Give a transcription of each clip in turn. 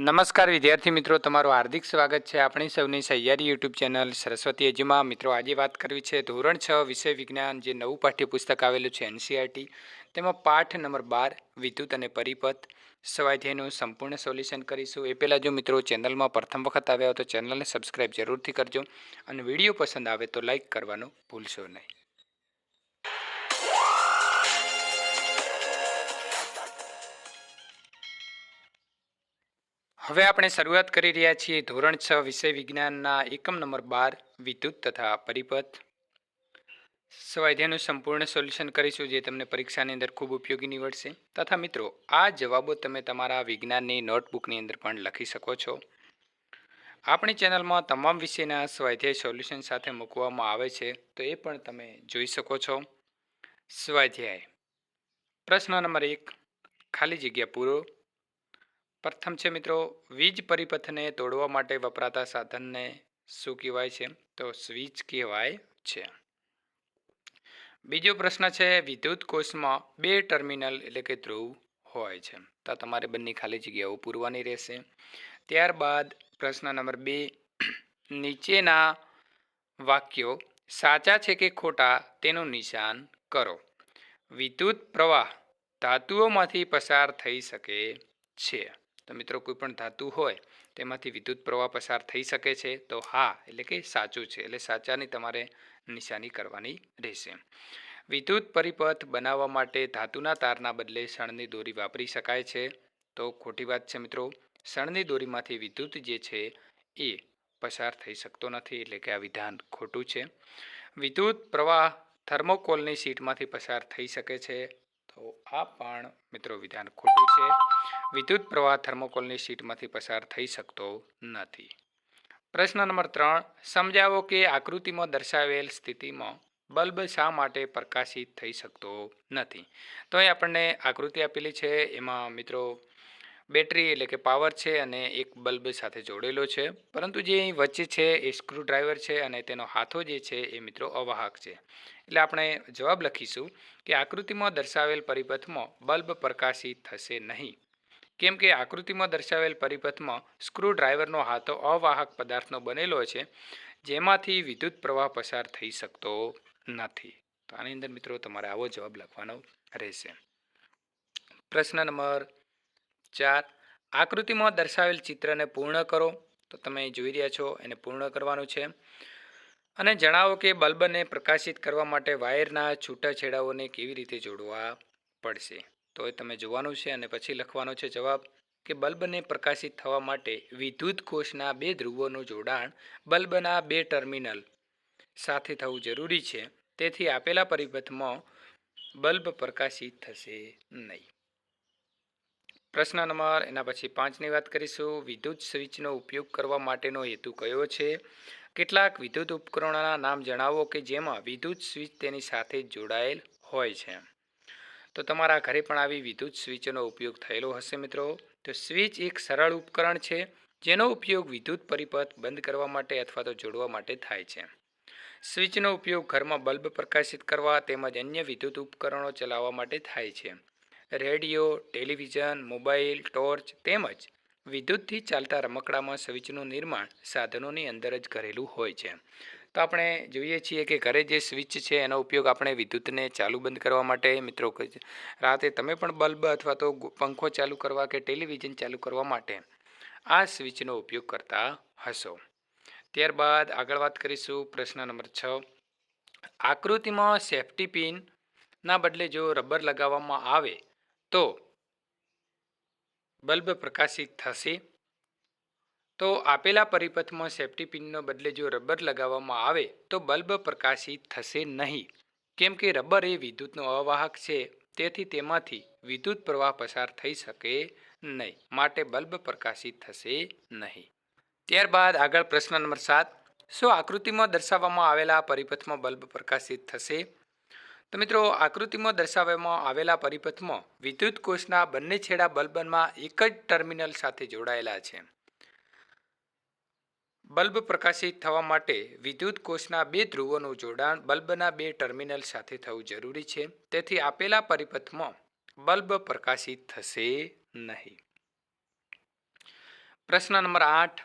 નમસ્કાર વિદ્યાર્થી મિત્રો, તમારું હાર્દિક સ્વાગત છે આપણી સૌની સહિયારી યુટ્યુબ ચેનલ સરસ્વતી એજીમાં મિત્રો, આજે વાત કરવી છે ધોરણ છ વિષય વિજ્ઞાન, જે નવું પાઠ્યપુસ્તક આવેલું છે એનસીઆરટી તેમાં પાઠ નંબર બાર, વિદ્યુત અને પરિપથ, સ્વાધ્યાયનું સંપૂર્ણ સોલ્યુશન કરીશું. એ પહેલાં જો મિત્રો ચેનલમાં પ્રથમ વખત આવ્યા હો તો ચેનલને સબસ્ક્રાઈબ જરૂરથી કરજો અને વીડિયો પસંદ આવે તો લાઇક કરવાનું ભૂલશો નહીં. હવે આપણે શરૂઆત કરી રહ્યા છીએ ધોરણ છ વિષય વિજ્ઞાનના એકમ નંબર બાર, વિદ્યુત તથા પરિપથ. સ્વાધ્યાયનું સંપૂર્ણ સોલ્યુશન કરીશું જે તમને પરીક્ષાની અંદર ખૂબ ઉપયોગી નીવડશે. તથા મિત્રો, આ જવાબો તમે તમારા વિજ્ઞાનની નોટબુકની અંદર પણ લખી શકો છો. આપણી ચેનલમાં તમામ વિષયના સ્વાધ્યાય સોલ્યુશન સાથે મૂકવામાં આવે છે, તો એ પણ તમે જોઈ શકો છો. સ્વાધ્યાય પ્રશ્ન નંબર એક, ખાલી જગ્યા પૂરો. પ્રથમ છે મિત્રો, વીજ પરિપથને તોડવા માટે વપરાતા સાધનને શું કહેવાય છે? તો સ્વિચ કહેવાય છે. બીજો પ્રશ્ન છે, વિદ્યુત કોષમાં બે ટર્મિનલ એટલે કે ધ્રુવ હોય છે. તો તમારે બંને ખાલી જગ્યાઓ પૂરવાની રહેશે. ત્યારબાદ પ્રશ્ન નંબર બે, નીચેના વાક્યો સાચા છે કે ખોટા તેનું નિશાન કરો. વિદ્યુત પ્રવાહ ધાતુઓમાંથી પસાર થઈ શકે છે. તો મિત્રો કોઈ પણ ધાતુ હોય, તેમાંથી વિદ્યુત પ્રવાહ પસાર થઈ શકે છે, તો હા, એટલે કે સાચું છે, એટલે સાચાની તમારે નિશાની કરવાની રહેશે. વિદ્યુત પરિપથ બનાવવા માટે ધાતુના તારના બદલે શણની દોરી વાપરી શકાય છે. તો ખોટી વાત છે મિત્રો, શણની દોરીમાંથી વિદ્યુત જે છે એ પસાર થઈ શકતો નથી, એટલે કે આ વિધાન ખોટું છે. વિદ્યુત પ્રવાહ થર્મોકોલની સીટમાંથી પસાર થઈ શકે છે, તો આ પણ મિત્રો વિધાન ખોટું છે. વિદ્યુત પ્રવાહ થર્મોકોલની સીટમાંથી પસાર થઈ શકતો નથી. પ્રશ્ન નંબર ત્રણ, સમજાવો કે આકૃતિમાં દર્શાવેલ સ્થિતિમાં બલ્બ શા માટે પ્રકાશિત થઈ શકતો નથી? તો અહીં આપણને આકૃતિ આપેલી છે, એમાં મિત્રો બેટરી એટલે કે પાવર છે અને એક બલ્બ સાથે જોડેલો છે. પરંતુ જે અહીં વચ્ચે છે એ સ્ક્રૂ ડ્રાઈવર છે અને તેનો હાથો જે છે એ મિત્રો અવાહક છે. એટલે આપણે જવાબ લખીશું કે આકૃતિમાં દર્શાવેલ પરિપથમાં બલ્બ પ્રકાશિત થશે નહીં. કેમ કે આકૃતિમાં દર્શાવેલ પરિપથમાં સ્ક્રૂ ડ્રાઈવરનો હાથો અવાહક પદાર્થનો બનેલો છે, જેમાંથી વિદ્યુત પ્રવાહ પસાર થઈ શકતો નથી. તો આની અંદર મિત્રો તમારે આવો જવાબ લખવાનો રહેશે. પ્રશ્ન નંબર ચાર. આકૃતિમાં દર્શાવેલ ચિત્રને પૂર્ણ કરો. તો તમે જોઈ રહ્યા છો, એને પૂર્ણ કરવાનું છે. અને જણાવો કે બલ્બને પ્રકાશિત કરવા માટે વાયરના છૂટાછેડાઓને કેવી રીતે જોડવા પડશે? તો એ તમે જોવાનું છે અને પછી લખવાનો છે જવાબ કે બલ્બને પ્રકાશિત થવા માટે વિદ્યુત કોષના બે ધ્રુવોનું જોડાણ બલ્બના બે ટર્મિનલ સાથે થવું જરૂરી છે. તેથી આપેલા પરિપથમાં બલ્બ પ્રકાશિત થશે નહીં. પ્રશ્ન નંબર, એના પછી પાંચની વાત કરીશું. વિદ્યુત સ્વિચનો ઉપયોગ કરવા માટેનો હેતુ કયો છે? કેટલાક વિદ્યુત ઉપકરણોના નામ જણાવો કે જેમાં વિદ્યુત સ્વિચ તેની સાથે જોડાયેલ હોય છે. તો તમારા ઘરે પણ આવી વિદ્યુત સ્વિચનો ઉપયોગ થયેલો હશે મિત્રો. તો સ્વિચ એક સરળ ઉપકરણ છે, જેનો ઉપયોગ વિદ્યુત પરિપથ બંધ કરવા માટે અથવા તો જોડવા માટે થાય છે. સ્વિચનો ઉપયોગ ઘરમાં બલ્બ પ્રકાશિત કરવા તેમજ અન્ય વિદ્યુત ઉપકરણો ચલાવવા માટે થાય છે. રેડિયો, ટેલિવિઝન, મોબાઈલ, ટોર્ચ તેમજ વિદ્યુતથી ચાલતા રમકડામાં સ્વિચનું નિર્માણ સાધનોની અંદર જ કરેલું હોય છે. તો આપણે જોઈએ છીએ કે ઘરે જે સ્વિચ છે એનો ઉપયોગ આપણે વિદ્યુતને ચાલુ બંધ કરવા માટે, મિત્રો રાતે તમે પણ બલ્બ અથવા તો પંખો ચાલુ કરવા કે ટેલિવિઝન ચાલુ કરવા માટે આ સ્વિચનો ઉપયોગ કરતા હશો. ત્યારબાદ આગળ વાત કરીશું પ્રશ્ન નંબર છ. આકૃતિમાં સેફ્ટી પિનના બદલે જો રબર લગાવવામાં આવે તો બલ્બ પ્રકાશિત થશે? તો આપેલા પરિપથમાં સેફ્ટી પિનનો બદલે જો રબર લગાવવામાં આવે, તો બલ્બ પ્રકાશિત થશે નહીં. કેમ કે રબર એ વિદ્યુતનો અવાહક છે, તેથી તેમાંથી વિદ્યુત પ્રવાહ પસાર થઈ શકે નહીં, માટે બલ્બ પ્રકાશિત થશે નહીં. ત્યારબાદ આગળ પ્રશ્ન નંબર સાત. શું આકૃતિમાં દર્શાવવામાં આવેલા પરિપથમાં બલ્બ પ્રકાશિત થશે? તો મિત્રો, આકૃતિમાં દર્શાવવામાં આવેલા પરિપથમાં વિદ્યુત કોષના બંને છેડા બલ્બમાં એક જ ટર્મિનલ સાથે જોડાયેલા છે. બલ્બ પ્રકાશિત થવા માટે વિદ્યુત કોષના બે ધ્રુવોનું જોડાણ બલ્બના બે ટર્મિનલ સાથે થવું જરૂરી છે. તેથી આપેલા પરિપથમાં બલ્બ પ્રકાશિત થશે નહીં. પ્રશ્ન નંબર આઠ.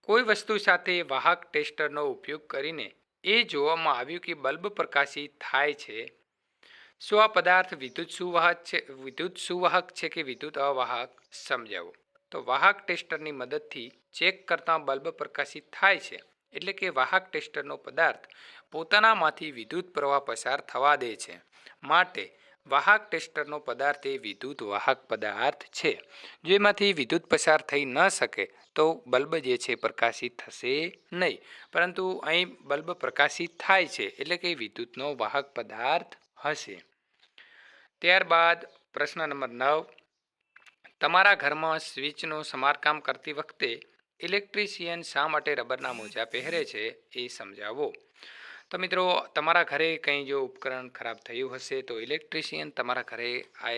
કોઈ વસ્તુ સાથે વાહક ટેસ્ટરનો ઉપયોગ કરીને એ જોવામાં આવ્યું કે બલ્બ પ્રકાશિત થાય છે. શું આ પદાર્થ વિદ્યુત સુવાહક છે, વિદ્યુત સુવાહક છે કે વિદ્યુત અવાહક? સમજાવો. તો વાહક ટેસ્ટરની મદદથી ચેક કરતાં બલ્બ પ્રકાશિત થાય છે. એટલે કે વાહક ટેસ્ટરનો પદાર્થ પોતાનામાંથી વિદ્યુત પ્રવાહ પસાર થવા દે છે. માટે વાહક ટેસ્ટરનો પદાર્થ એ વિદ્યુત વાહક પદાર્થ છે. જેમાંથી વિદ્યુત પસાર થઈ ન શકે તો બલ્બ જે છે પ્રકાશિત થશે નહીં. પરંતુ અહીં બલ્બ પ્રકાશિત થાય છે એટલે કે વિદ્યુતનો વાહક પદાર્થ હશે. ત્યારબાદ પ્રશ્ન નંબર નવ. તમારા ઘરમાં સ્વિચનું સમારકામ કરતી વખતે ઇલેક્ટ્રિશિયન શા માટે રબરના મોજા પહેરે છે એ સમજાવો? તો મિત્રો, તમારા ઘરે કંઈ જો ઉપકરણ ખરાબ થયું હશે તો ઇલેક્ટ્રિશિયન તમારા ઘરે આ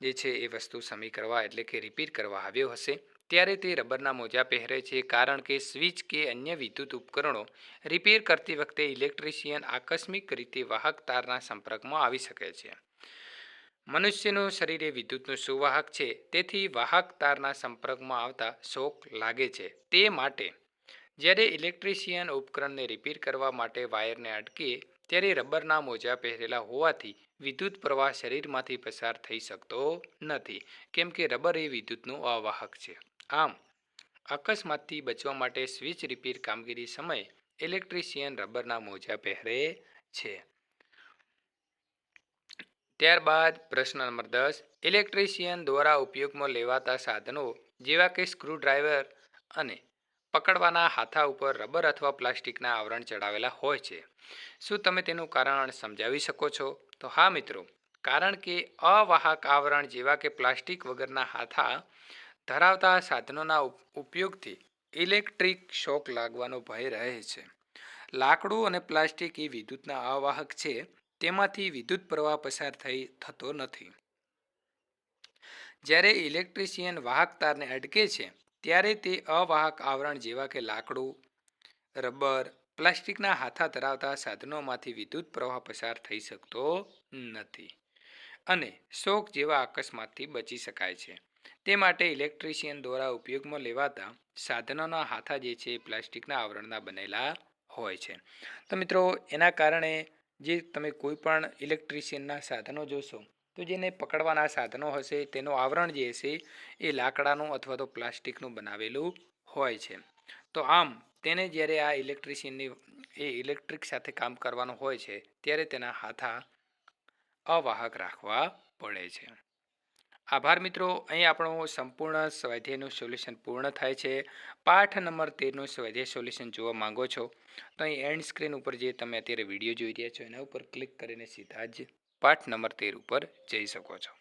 જે છે એ વસ્તુ સમી કરવા એટલે કે રિપેર કરવા આવ્યો હશે. ત્યારે તે રબરના મોજા પહેરે છે કારણ કે સ્વિચ કે અન્ય વિદ્યુત ઉપકરણો રિપેર કરતી વખતે ઇલેક્ટ્રિશિયન આકસ્મિક રીતે વાહક તારના સંપર્કમાં આવી શકે છે. મનુષ્યનું શરીર એ વિદ્યુતનું સુવાહક છે, તેથી વાહક તારના સંપર્કમાં આવતા શોક લાગે છે. તે માટે, જ્યારે ઇલેક્ટ્રિશિયન ઉપકરણને રિપેર કરવા માટે વાયરને અટકે ત્યારે રબરના મોજા પહેરેલા હોવાથી વિદ્યુત પ્રવાહ શરીરમાંથી પસાર થઈ શકતો નથી, કેમ કે રબર એ વિદ્યુતનું અવાહક છે. આમ, અકસ્માતથી બચવા માટે સ્વિચ રિપેર કામગીરી સમયે ઇલેક્ટ્રિશિયન રબરના મોજા પહેરે છે. ત્યારબાદ પ્રશ્ન નંબર દસ. ઇલેક્ટ્રિશિયન દ્વારા ઉપયોગમાં લેવાતા સાધનો જેવા કે સ્ક્રૂડ્રાઈવર અને પકડવાના હાથા ઉપર રબર અથવા પ્લાસ્ટિકના આવરણ ચડાવેલા હોય છે. શું તમે તેનું કારણ સમજાવી શકો છો? તો હા, મિત્રો. કારણ કે અવાહક આવરણ જેવા કે પ્લાસ્ટિક વગરના હાથા ધરાવતા સાધનોના ઉપયોગથી ઇલેક્ટ્રિક શોક લાગવાનો ભય રહે છે. લાકડું અને પ્લાસ્ટિક એ વિદ્યુતના અવાહક છે. તેમાંથી વિદ્યુત પ્રવાહ પસાર થઈ થતો નથી. જ્યારે ઇલેક્ટ્રિશિયન વાહક તારને અટકે છે, ત્યારે તે અવાહક આવરણ જેવા કે લાકડું, રબર, પ્લાસ્ટિકના હાથા ધરાવતા સાધનોમાંથી વિદ્યુત પ્રવાહ પસાર થઈ શકતો નથી અને શોક જેવા અકસ્માતથી બચી શકાય છે. તે માટે ઇલેક્ટ્રિશિયન દ્વારા ઉપયોગમાં લેવાતા સાધનોના હાથા જે છે પ્લાસ્ટિકના આવરણના બનેલા હોય છે. તો મિત્રો, એના કારણે જે તમે કોઈ પણ ઇલેક્ટ્રિશિયનના સાધનો જોશો, તો જેને પકડવાના સાધનો હશે, તેનું આવરણ જે હશે, એ લાકડાનું અથવા તો પ્લાસ્ટિકનું બનાવેલું હોય છે. તો આમ, તેને જ્યારે આ ઇલેક્ટ્રિશિયનની, એ ઇલેક્ટ્રિક સાથે કામ કરવાનું હોય છે, ત્યારે તેના હાથા અવાહક રાખવા પડે છે. આભાર મિત્રો. અહીં આપણો સંપૂર્ણ સ્વાધ્યાયનું સોલ્યુશન પૂર્ણ થાય છે. પાઠ નંબર તેરનું સ્વાધ્યાય સોલ્યુશન જોવા માંગો છો, તો અહીં એન્ડ સ્ક્રીન ઉપર જે તમે અત્યારે વીડિયો જોઈ રહ્યા છો, એના ઉપર ક્લિક કરીને સીધા જ પાઠ નંબર તેર ઉપર જઈ શકો છો.